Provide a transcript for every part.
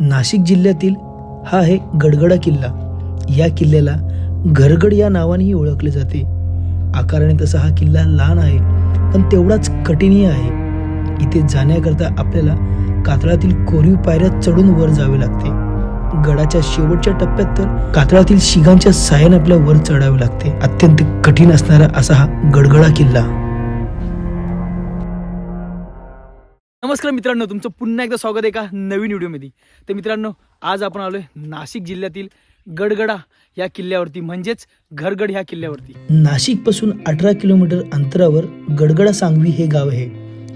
नाशिक जिल्ह्यातील हा आहे गडगडा किल्ला. या किल्ल्याला घरगड या नावानेही ओळखले जाते. आकाराने तसा हा किल्ला लहान आहे पण तेवढाच कठीणही आहे. इथे जाण्याकरता आपल्याला कातळातील कोरीव पायऱ्या चढून वर जावे लागते. गडाच्या शेवटच्या टप्प्यात तर कातळातील शिगांच्या साह्याने आपल्या वर चढावे लागते. अत्यंत कठीण असणारा असा हा गडगडा किल्ला. नमस्कार मित्रांनो तुमचं पुन्हा एकदा स्वागत आहे एका नवीन व्हिडिओमध्ये. तर मित्रांनो आज आपण आलोय नाशिक जिल्ह्यातील गडगडा या किल्ल्यावरती म्हणजेच घरगड ह्या किल्ल्यावरती. नाशिकपासून अठरा किलोमीटर अंतरावर गडगडा सांगवी हे गाव आहे.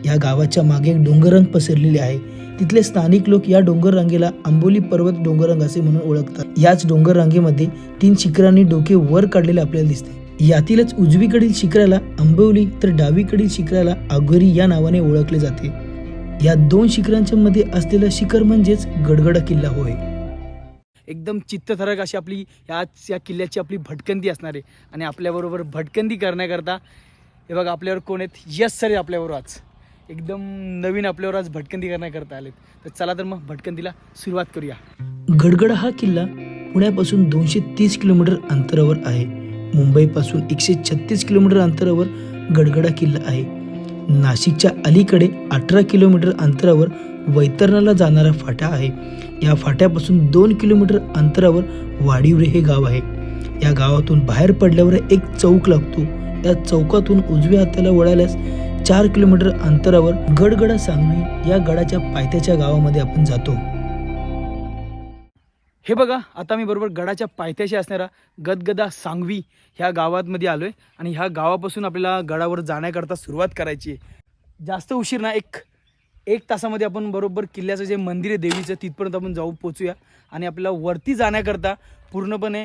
या गावाच्या मागे एक डोंगररंग पसरलेले आहे. तिथले स्थानिक लोक या डोंगर रांगेला आंबोली पर्वत डोंगररंग असे म्हणून ओळखतात. याच डोंगर रांगेमध्ये तीन शिखरांनी डोके वर काढलेले आपल्याला दिसते. यातीलच उजवीकडील शिखराला आंबवली तर डावीकडील शिखराला आघोरी या नावाने ओळखले जाते. या दोन शिखरांच्या मध्ये असलेलं शिखर म्हणजेच गडगडा किल्ला होय. एकदम चित्तथरक अशी आपली याच या किल्ल्याची आपली भटकंती असणार आहे. आणि आपल्याबरोबर भटकंती करण्याकरता हे बघा आपल्यावर कोण आहेत? यस सर आपल्याबरोबर आज. एकदम नवीन आपल्यावर आज भटकंती करण्याकरता आलेत. तर चला तर मग भटकंतीला सुरुवात करूया. गडगड हा किल्ला पुण्यापासून दोनशे तीस किलोमीटर अंतरावर आहे. मुंबईपासून एकशे छत्तीस किलोमीटर अंतरावर गडगडा किल्ला आहे. नाशिकच्या अलीकडे अठरा किलोमीटर अंतरावर वैतरणाला जाणारा फाटा आहे. या फाट्यापासून दोन किलोमीटर अंतरावर वाडिवरे हे गाव आहे. या गावातून बाहेर पडल्यावर एक चौक लागतो. या चौकातून उजव्या हाताला वळाल्यास चार किलोमीटर अंतरावर गडगडा सांगवी या गडाच्या पायथ्याच्या गावामध्ये आपण जातो. हे बघा आता मी बरोबर गडाच्या पायथ्याशी असणारा गदगदा सांगवी ह्या गावामध्ये आलो आहे आणि ह्या गावापासून आपल्याला गडावर जाण्याकरता सुरुवात करायची आहे. जास्त उशीर ना एक एक तासामध्ये आपण बरोबर किल्ल्याचं जे मंदिर आहे देवीचं तिथपर्यंत आपण जाऊ पोचूया आणि आपल्याला वरती जाण्याकरता पूर्णपणे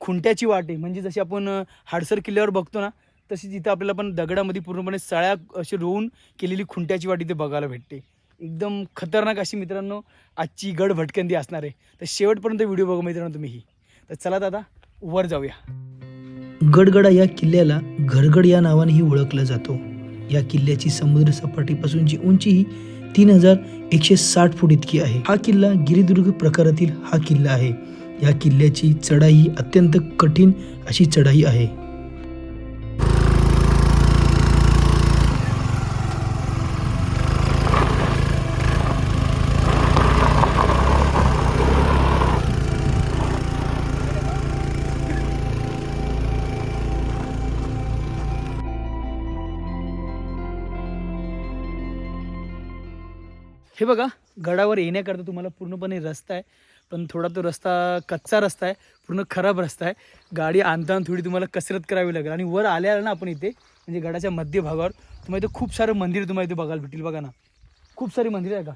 खुंट्याची वाट आहे. म्हणजे जशी आपण हाडसर किल्ल्यावर बघतो ना तशी तिथं आपल्याला पण दगडामध्ये पूर्णपणे सळ्या अशी रोवून केलेली खुंट्याची वाट इथे बघायला भेटते. एकदम खतरनाक अशी मित्रांनो आजची गड भटकंदी असणार आहे. तर शेवटपर्यंत व्हिडिओ बघा मित्रांनो तुम्ही ही. तर चला दादा वर जाऊया. गडगडा या किल्ल्याला घरगड या नावानेही ओळखला जातो. या किल्ल्याची समुद्र सपाटीपासूनची उंची ही तीन हजार एकशे साठ फूट इतकी आहे. हा किल्ला गिरिदुर्ग प्रकारातील हा किल्ला आहे. या किल्ल्याची चढाई अत्यंत कठीण अशी चढाई आहे. हे बघा गडावर येण्याकरता तुम्हाला पूर्णपणे रस्ता आहे पण थोडा तो रस्ता कच्चा रस्ता आहे पूर्ण खराब रस्ता आहे. गाडी आणताना थोडी तुम्हाला कसरत करावी लागेल. आणि वर आल्या ना आपण इथे म्हणजे गडाच्या मध्यभागावर तुम्हाला इथे खूप सारं मंदिर तुम्हाला इथे बघायला भेटेल बघा ना खूप सारी मंदिरं आहे का?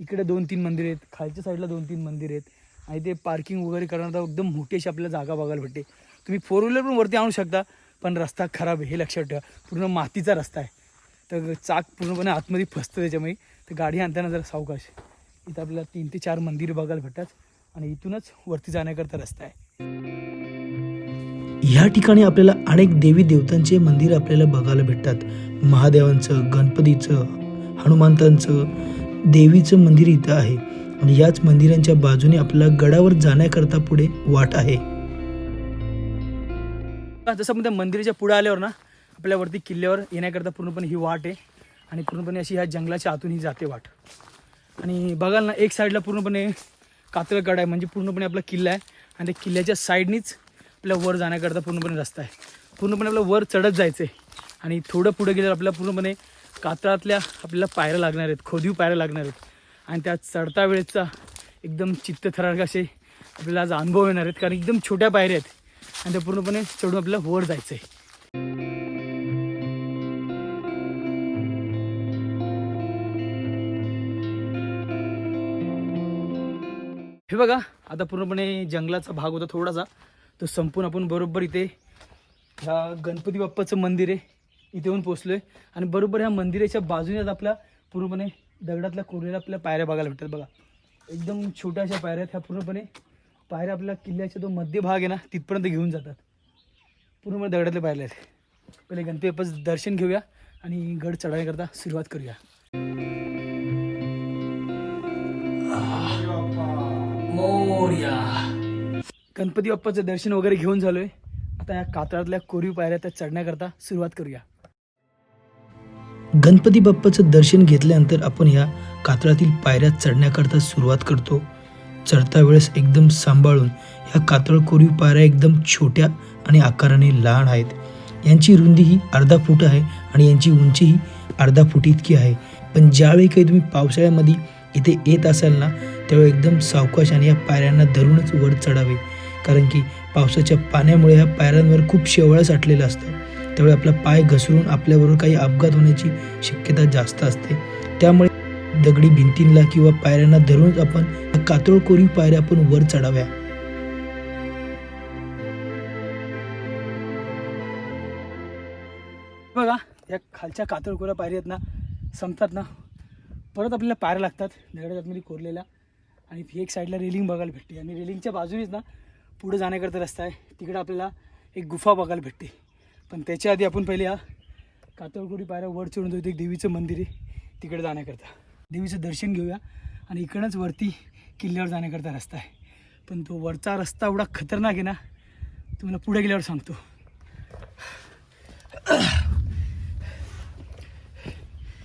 इकडे दोन तीन मंदिर आहेत खालच्या साईडला दोन तीन मंदिर आहेत. आणि ते पार्किंग वगैरे करण्याचा एकदम मोठी अशी आपल्याला जागा बघायला भेटते. तुम्ही फोर व्हीलर पण वरती आणू शकता पण रस्ता खराब आहे हे लक्षात ठेवा. पूर्ण मातीचा रस्ता आहे. तर चाक पूर्णपणे आतमध्ये फसतं त्याच्यामुळे. तर गाडी आणताना जरा सावकाश. इथं आपल्याला तीन ते चार मंदिर बघायला भेटतात आणि इथूनच वरती जाण्याकरता रस्ता आहे. या ठिकाणी आपल्याला अनेक देवी देवतांचे मंदिर आपल्याला बघायला भेटतात. महादेवांचं गणपतीचं हनुमंतांचं देवीचं मंदिर इथं आहे. आणि याच मंदिरांच्या बाजूने आपल्याला गडावर जाण्याकरता पुढे वाट आहे. जसं त्या मंदिराच्या पुढे आल्यावर ना आपल्यावरती किल्ल्यावर येण्याकरता पूर्णपणे ही वाट आहे. आणि पूर्णपणे अशी ह्या जंगलाच्या आतून ही जाते वाट. आणि बघाल ना एक साईडला पूर्णपणे कातळगड आहे म्हणजे पूर्णपणे आपला किल्ला आहे. आणि त्या किल्ल्याच्या साईडनीच आपल्या वर जाण्याकरता पूर्णपणे रस्ता आहे. पूर्णपणे आपलं वर चढत जायचं आहे आणि थोडं पुढे गेल्यावर आपल्याला पूर्णपणे कातळातल्या आपल्याला पायऱ्या लागणार आहेत खोदीव पायऱ्या लागणार आहेत. आणि त्या चढता वेळेचा एकदम चित्तथरारक असे आपल्याला आज अनुभव येणार आहेत कारण एकदम छोट्या पायऱ्या आहेत. आणि त्या पूर्णपणे चढून आपल्याला वर जायचं आहे हे बघा आता पूर्णपणे जंगलाचा भाग होता थोडासा. तो संपून आपण बरोबर इथे ह्या गणपती बाप्पाचं मंदिर आहे इथे येऊन पोचलो आहे आणि बरोबर ह्या मंदिराच्या बाजूनेच आपल्या पूर्णपणे दगडातल्या कोरलेल्या आपल्या पायऱ्या बघायला भेटतात बघा. एकदम छोट्याशा पायऱ्या आहेत ह्या पूर्णपणे पायऱ्या आपल्या किल्ल्याचा जो मध्य भाग आहे ना तिथपर्यंत घेऊन जातात. पूर्णपणे दगडातल्या पायऱ्या आहेत. पहिले गणपती बाप्पाचं दर्शन घेऊया आणि गड चढायकरता सुरुवात करूया. मोर्या. गणपती बाप्पाचं दर्शन वगैरे घेऊन झालोय. आता या कातळातल्या कोरीव पायऱ्या त्या चढण्याकरता सुरुवात करूया. गणपती बाप्पाचं दर्शन घेतल्यानंतर आपण ह्या कातळातील पायऱ्या चढण्याकरता सुरुवात करतो. चढता वेळेस एकदम सांभाळून ह्या कातळ कोरीव पायऱ्या एकदम छोट्या आणि आकाराने लहान आहेत. यांची रुंदी ही अर्धा फूट आहे आणि यांची उंची ही अर्धा फूट इतकी आहे. पण ज्यावेळी काही तुम्ही पावसाळ्यामध्ये इथे येत असाल ना त्यावेळी एकदम सावकाश आणि या पायऱ्यांना धरूनच वर चढावे. कारण की पावसाच्या पाण्यामुळे ह्या पायऱ्यांवर खूप शेवळं साठलेलं असतं. त्यावेळी आपला पाय घसरून आपल्याबरोबर काही अपघात होण्याची शक्यता जास्त असते. त्यामुळे दगडी भिंतींना किंवा पायऱ्यांना धरूनच आपण कातळ कोरीव पायऱ्या आपण वर चढाव्या. बघा या खालच्या कातळकोऱ्या पायऱ्या आहेत ना संपतात ना. परत आपल्याला पायऱ्या लागतात दगडाच्या कोरलेल्या. आणि ती एक साईडला रेलिंग बघायला भेटते. आणि रेलिंगच्या बाजूनेच ना पुढे जाण्याकरता रस्ता आहे. तिकडे आपल्याला एक गुफा बघायला भेटते. पण त्याच्या आधी आपण पहिले या कातळकोरी पायऱ्या वर चढून जाऊ एक देवीचं मंदिर आहे तिकडे जाण्याकरता. देवीचं दर्शन घेऊया. आणि इकडंच वरती किल्ल्यावर जाण्याकरता रस्ता आहे. पण तो वरचा रस्ता एवढा खतरनाक आहे ना तुम्हाला पुढे गेल्यावर सांगतो.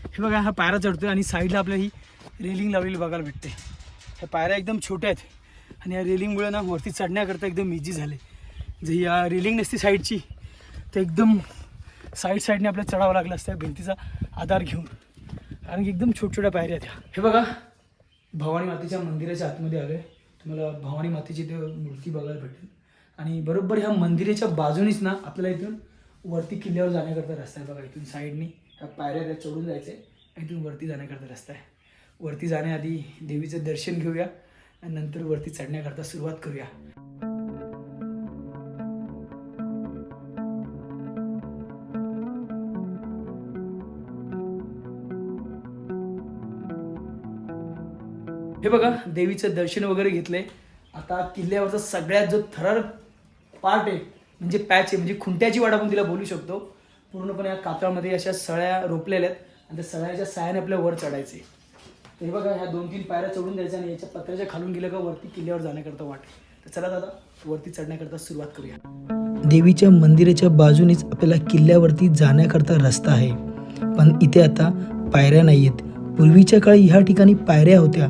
हे बघा हा पायरा चढतो आणि साईडला आपल्या ही रेलिंग लावलेली बघायला भेटते. ह्या पायऱ्या एकदम छोट्या आहेत. आणि या रेलिंगमुळे ना वरती चढण्याकरता एकदम इझी झाले. जर या रेलिंग नसती साईडची तर एकदम साईड साईडने आपल्याला चढावं लागलं असतं भिंतीचा आधार घेऊन. कारण की एकदम छोट्या छोट्या पायऱ्या आहेत ह्या. हे बघा भवानी मातेच्या मंदिराच्या आतमध्ये आलो आहे तुम्हाला भवानी मातेची ते मूर्ती बघायला भेटेल. आणि बरोबर ह्या मंदिराच्या बाजूनीच ना आपल्याला इथून वरती किल्ल्यावर जाण्याकरता रस्ता आहे बघा. इथून साईडनी ह्या पायऱ्या त्या चढून जायचं आहे इथून वरती जाण्याकरता रस्ता आहे. वरती जाण्याआधी देवीचं दर्शन घेऊया आणि नंतर वरती चढण्याकरता सुरुवात करूया. हे बघा देवीचं दर्शन वगैरे घेतलंय. आता किल्ल्यावरचा सगळ्यात जो थरार पार्ट आहे म्हणजे पॅच आहे म्हणजे खुंट्याची वाट आपण तिला बोलू शकतो. पूर्णपणे या कातळामध्ये अशा सळ्या रोपलेल्या आहेत आणि त्या सळ्याच्या साह्याने आपल्या वर चढायचे तर हे बघा ह्या दोन तीन पायऱ्या चढून द्यायच्या आणि याच्या पत्र्याच्या खालून गेलं का वरती किल्ल्यावर जाण्याकरता वाट. तर चला दादा वरती चढण्याकरता सुरुवात करूया. देवीच्या मंदिराच्या बाजूनेच आपल्याला किल्ल्यावरती जाण्याकरता रस्ता आहे. पण इथे आता पायऱ्या नाही आहेत पूर्वीच्या काळी ह्या ठिकाणी पायऱ्या होत्या.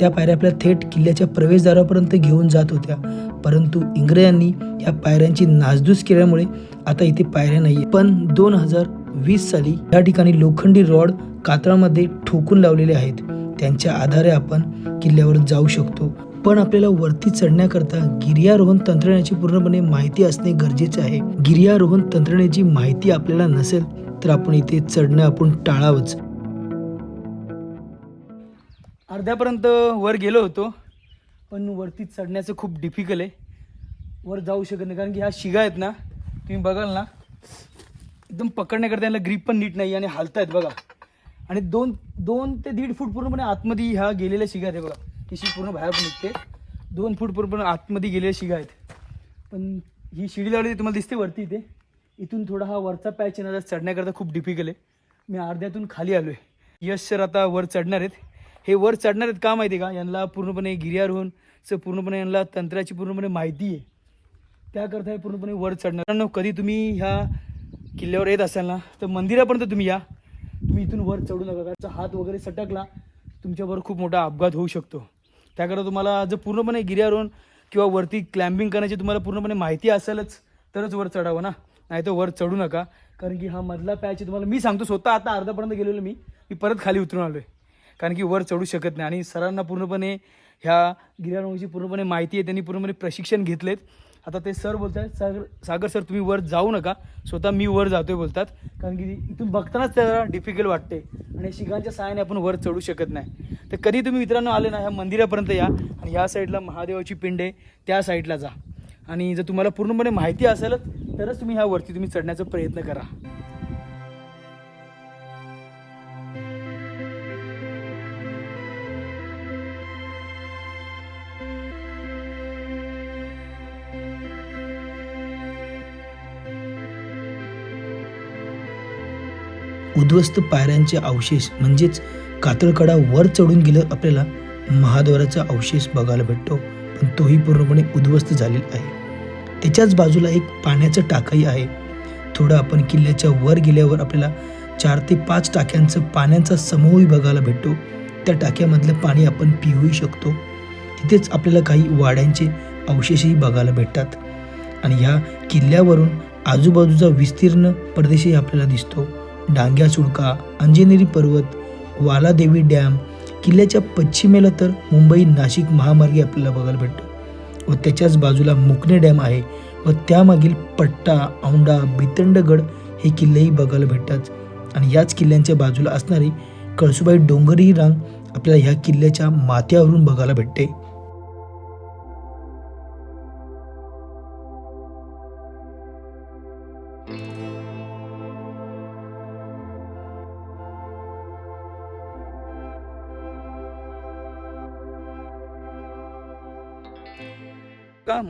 त्या पायऱ्या आपल्या थेट किल्ल्याच्या प्रवेशद्वारापर्यंत घेऊन जात होत्या. परंतु इंग्रजांनी या पायऱ्यांची नासधूस केल्यामुळे आता इथे पायऱ्या नाही पण दोन हजार वीस साली या ठिकाणी लोखंडी रॉड कातळामध्ये ठोकून लावलेले आहेत. त्यांच्या आधारे आपण किल्ल्यावर जाऊ शकतो. पण आपल्याला वरती चढण्याकरता गिर्यारोहण तंत्रज्ञानाची पूर्णपणे माहिती असणे गरजेचे आहे. गिर्यारोहण तंत्रज्ञानाची माहिती आपल्याला नसेल तर आपण इथे चढणं आपण टाळावंच. अर्ध्यापर्यंत वर गेलो होतो पण वरती चढण्याचं खूप डिफिकल्ट आहे. वर जाऊ शकत नाही कारण की ह्या शिगा आहेत ना तुम्ही बघाल ना. एकदम पकडण्याकरता यांना ग्रीप पण नीट नाही आणि हालतायत बघा. आणि दोन दोन ते दीड फूट पूर्णपणे आतमध्ये ह्या गेलेल्या शिगा आहेत बघा. ही शी पूर्ण बाहेर पण निघते. दोन फूट पूर्णपणे आतमध्ये गेलेल्या शिगा आहेत. पण ही शिडी लावली तुम्हाला दिसते वरती इथे. इथून थोडा हा वरचा पॅच आहे ना चढण्याकरता खूप डिफिकल्ट आहे. मी अर्ध्यातून खाली आलो आहे यश सर आता वर चढणार आहेत. हे वर चढणार आहेत का माहिती आहे का? यांना पूर्णपणे गिर्यारोहणचं पूर्णपणे यांना तंत्राची पूर्णपणे माहिती आहे. त्याकरता हे पूर्णपणे वर चढणार. कधी तुम्ही ह्या किल्ल्यावर येत असाल ना तर मंदिरापर्यंत तुम्ही या. तुम्ही इथून वर चढू नका त्याचा हात वगैरे सटकला तुमच्यावर खूप मोठा अपघात होऊ शकतो. त्याकरता तुम्हाला जर पूर्णपणे गिर्यावरून किंवा वरती क्लाइम्बिंग करण्याची तुम्हाला पूर्णपणे माहिती असेलच तरच वर चढावं ना. नाही तर वर चढू नका कारण की हा मधला पॅच तुम्हाला मी सांगतो स्वतः आता अर्धापर्यंत गेलेलो मी मी परत खाली उतरून आलो आहे कारण की वर चढू शकत नाही. आणि सरांना पूर्णपणे ह्या गिर्यारोहणाची पूर्णपणे माहिती आहे त्यांनी पूर्णपणे प्रशिक्षण घेतलेत. आता ते सर बोलत आहेत सागर सागर सर तुम्ही वर जाऊ नका. स्वतः मी वर जातोय बोलतात. कारण की इथून बघतानाच त्याला डिफिकल्ट वाटते. आणि शिगांच्या सहाय्याने आपण वर चढू शकत नाही. तर कधी तुम्ही मित्रांनो आले ना ह्या मंदिरापर्यंत या. आणि ह्या साईडला महादेवाची पिंड आहे त्या साईडला जा. आणि जर तुम्हाला पूर्णपणे माहिती असेलच तरच तुम्ही ह्या वरती तुम्ही चढण्याचा प्रयत्न करा. उद्ध्वस्त पायऱ्यांचे अवशेष म्हणजेच कातळकडा वर चढून गेलं आपल्याला महाद्वाराचा अवशेष बघायला भेटतो. पण तोही पूर्णपणे उद्ध्वस्त झालेला आहे. त्याच्याच बाजूला एक पाण्याचं टाकही आहे. थोडं आपण किल्ल्याच्या वर गेल्यावर आपल्याला चार ते पाच टाक्यांचं पाण्याचा समूहही बघायला भेटतो. त्या टाक्यामधलं पाणी आपण पिऊही शकतो. तिथेच आपल्याला काही वाड्यांचे अवशेषही बघायला भेटतात. आणि ह्या किल्ल्यावरून आजूबाजूचा विस्तीर्ण प्रदेशही आपल्याला दिसतो. डांग्या सुडका अंजनेरी पर्वत वालादेवी डॅम किल्ल्याच्या पश्चिमेला तर मुंबई नाशिक महामार्गे आपल्याला बघायला भेटतो. व त्याच्याच बाजूला मुकणे डॅम आहे व त्यामागील पट्टा औंढा बितंडगड हे किल्लेही बघायला भेटतात. आणि याच किल्ल्यांच्या बाजूला असणारी कळसुबाई डोंगरी रांग आपल्याला ह्या किल्ल्याच्या माथ्यावरून बघायला भेटते.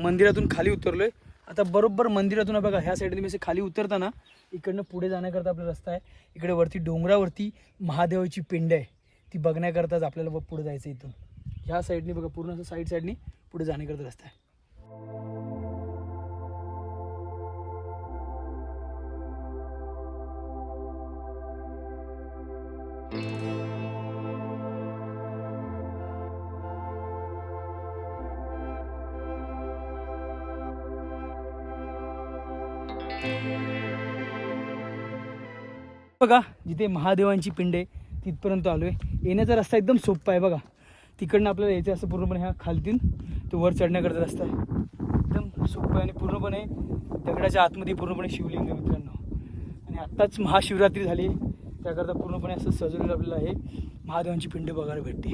मंदिरातून खाली उतरलो आहे आता बरोबर मंदिरातून बघा ह्या साईडने मी असे खाली उतरताना इकडनं पुढे जाण्याकरता आपला रस्ता आहे. इकडे वरती डोंगरावरती महादेवाची पिंड आहे. ती बघण्याकरताच आपल्याला बघ पुढे जायचं इथून. ह्या साईडने बघा पूर्ण असं साईड साईडनी पुढे जाण्याकरता रस्ता आहे. बघा जिथे महादेवांची पिंड आहे तिथपर्यंत आलो आहे येण्याचा रस्ता एकदम सोपा आहे बघा. तिकडनं आपल्याला यायचं असं पूर्णपणे ह्या खालतीन तो वर चढण्याकरता रस्ता आहे. एकदम सोपं आहे आणि पूर्णपणे दगडाच्या आतमध्ये पूर्णपणे शिवलिंग आहे मित्रांनो. आणि आत्ताच महाशिवरात्री झाली. आहे त्याकरता पूर्णपणे असं सजवलेलं आपल्याला आहे. महादेवांची पिंड बघायला भेटते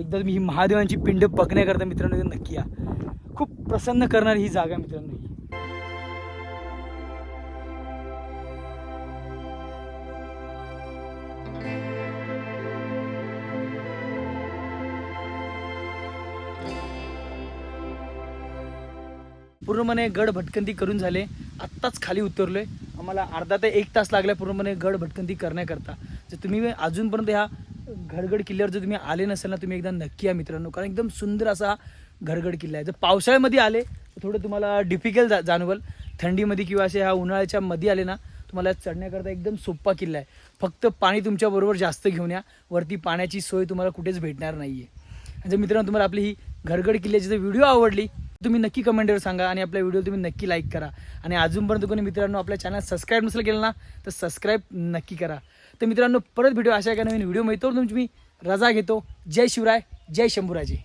एकदा तुम्ही ही महादेवांची पिंड बघण्याकरता मित्रांनो नक्की या. खूप प्रसन्न करणारी ही जागा मित्रांनो पूर्णपणे गड भटकंती करून झाले. आत्ताच खाली उतरलो आहे आम्हाला अर्धा ते एक तास लागला पूर्णपणे गड भटकंती करण्याकरता. जर तुम्ही अजूनपर्यंत ह्या घरगड किल्ल्यावर जर तुम्ही आले नसेल ना तुम्ही एकदा नक्की या मित्रांनो कारण एकदम सुंदर असा हा घरगड किल्ला आहे. जर पावसाळ्यामध्ये आले तर थोडं तुम्हाला डिफिकल्ट जा जाणवल. थंडीमध्ये किंवा असे ह्या उन्हाळ्याच्या मध्ये आले ना तुम्हाला चढण्याकरता एकदम सोपा किल्ला आहे. फक्त पाणी तुमच्याबरोबर जास्त घेऊन या. वरती पाण्याची सोय तुम्हाला कुठेच भेटणार नाही आहे जर मित्रांनो तुम्हाला आपली ही घरगड किल्ल्याची जर व्हिडिओ आवडली तुम्ही नक्की कमेंटवर सांगा आणि आपल्या व्हिडिओ तुम्ही नक्की लाईक करा. आणि अजूनपर्यंत कोणी मित्रांनो आपल्या चॅनल सबस्क्राईब नसेल केलं ना तर सबस्क्राईब नक्की करा. तर मित्रांनो परत व्हिडिओ अशा एका नवीन व्हिडिओ मिळतो तुम्ही रजा घेतो. जय शिवराय जय शंभूराजी.